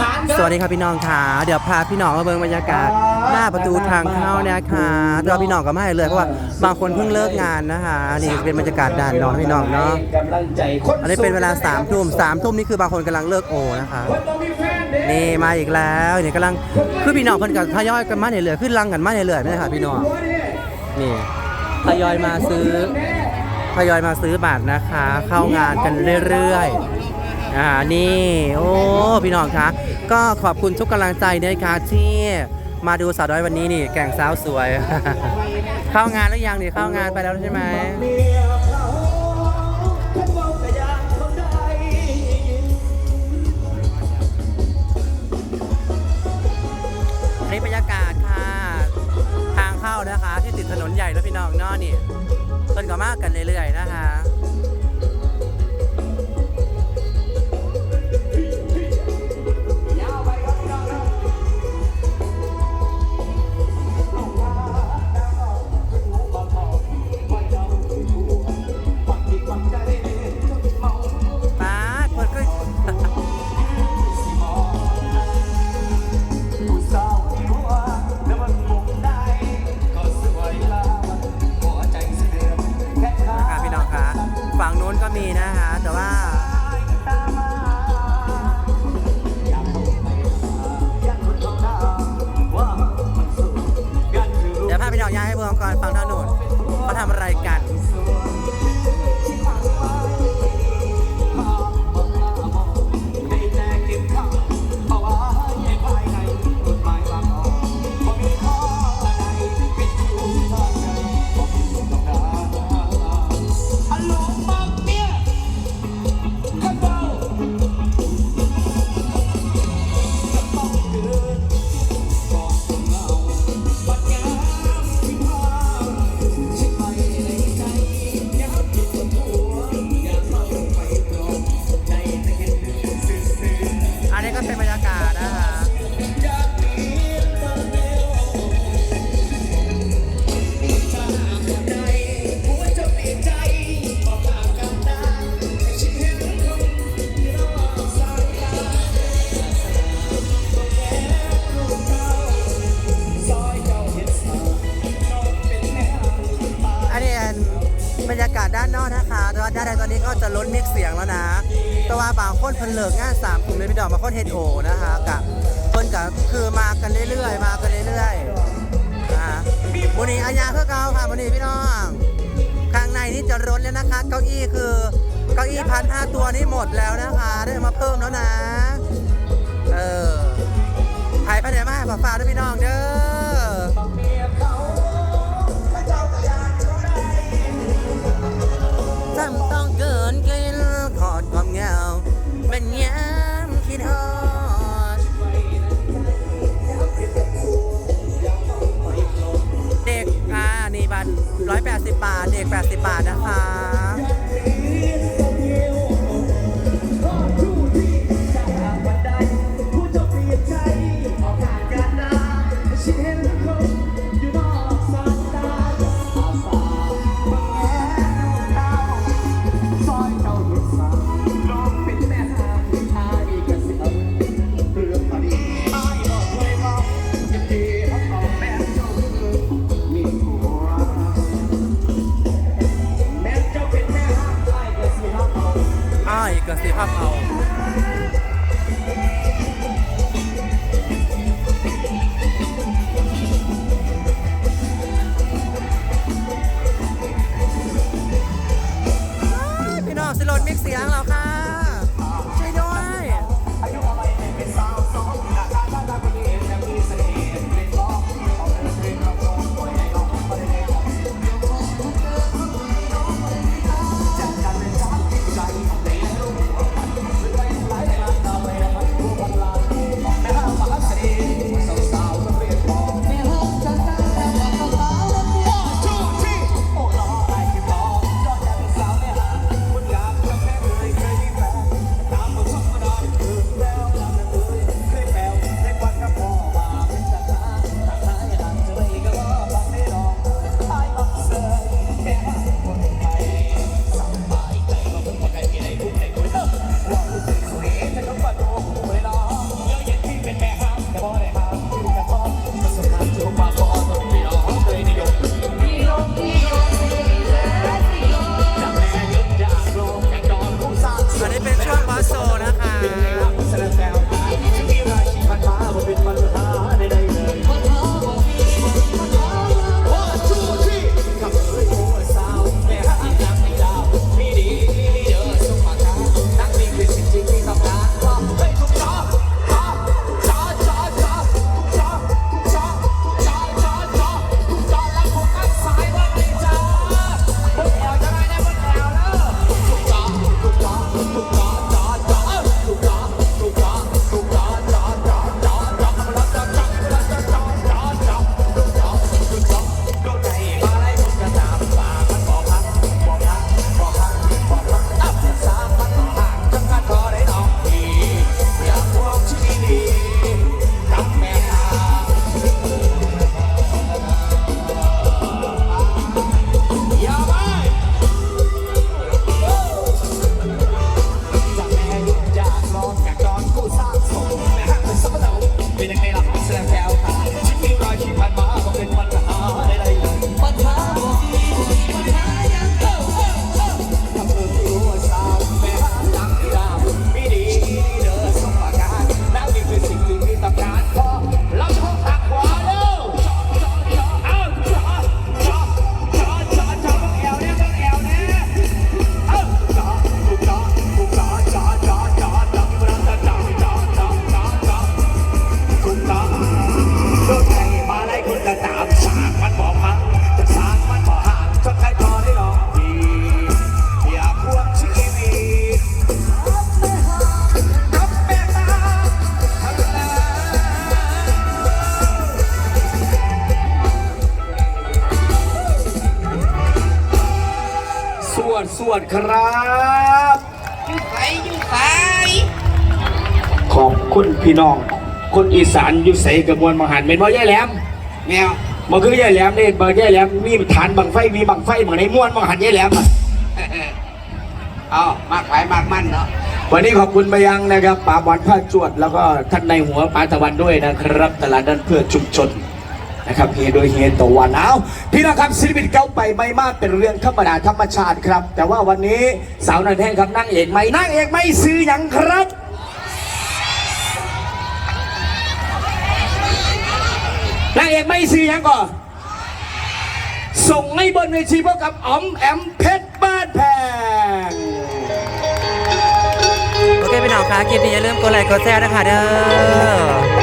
สานเด้อสวัสดีครับพี่น้องค่ะ เดี๋ยวพาพี่น้องมาเบิ่งบรรยากาศ หน้าประตูทางเข้านะคะเราพี่น้องก็ไม่ให้เลยเพราะว่าบางคนเพิ่งเลิกงานนะคะนี่เป็นบรรยากาศด่านนอนพี่น้องเนาะกำลังใจคนอันนี้เป็นเวลาสามทุ่มสามทุ่มนี่คือบางคนกำลังเลิกโอนะคะคนบ่มีแฟนเด้นี่มาอีกแล้วนี่กำลังคือพี่น้องเพิ่นกับทยอยกันมาเรื่อยๆขึ้นลังกันมาเรื่อยๆไม่ใช่ค่ะพี่น้องนี่ทยอยมาซื้อทยอยมาซื้อบัตรนะคะ เข้างานกันเรื่อยๆ อ่านี่โอ้พี่น้องคะก็ขอบคุณทุกกำลังใจนะคะที่มาดูสาวน้อยวันนี้นี่แก่งสาวสวย เข้างานหรือยังนี่เข้างานไปแล้วใช่ไหมเมียเขาคนเว้ากะยานเขาได้อันนี้บรรยากาศค่ะ ทางเข้านะคะ ที่ติดถนนใหญ่แล้วพี่น้องนอนี่ต้นก็มากกันเรื่อยๆนะคะ องย้ายให้เบิ่งก่อนฝั่งทางนู้นเขา ด้านนอกนะคะแต่ว่าด้านในตอนนี้ก็จะลดมิกเสียงแล้วนะ แต่ว่าบางคนเพิ่นเลิกงานสามกลุ่มเลยพี่ดอกบางคนเฮดโอนะคะกับเพิ่นกับคือมากันเรื่อยๆ มากันเรื่อยๆนะวันนี้อาญาเพื่อเก่าค่ะวันนี้พี่น้องข้างในนี่จะล้นแล้วนะคะ เก้าอี้คือเก้าอี้พันห้าตัวนี่หมดแล้วนะคะ ได้มาเพิ่มแล้วนะ เออ สิบบาทนะ สวดสวดครับอยู่ไสอยู่ไสขอบคุณพี่น้อง คนอีสานอยู่ใส่กระบวนมหันเป็นบ่ย่ายแหลมแมวบ่คือย่ายแหลมนี่บ่ย่ายแหลมมีฐานบังไฟมีบังไฟเหมือนในม้วนมหันย่ายแหลมอะเอามากไปมากมั่นเนาะวันนี้ขอบคุณไปยังนะครับป๋าบอลผ้าจวด แล้วก็ท่านในหัวป๋าตะวันด้วยนะครับ ตลาดนั้นเพื่อชุมชน นะครับเฮียโดยเฮียตะวันเอาพี่น้องครับศิลปินเก่าไปไม่มากเป็นเรื่องธรรมดาธรรมชาติครับ แต่ว่าวันนี้สาวนันแทงครับนั่งเอกไม่นั่งเอกไม่ซื้อหยังครับนางเอกไม่ซื้อหยังก่อนส่งให้บนเวทีพบกับอ๋อมแอมเพชรบ้านแพงโอเคพี่น้องคะคลิปนี้อย่าลืมกดไลค์กดแชร์นะคะเด้อ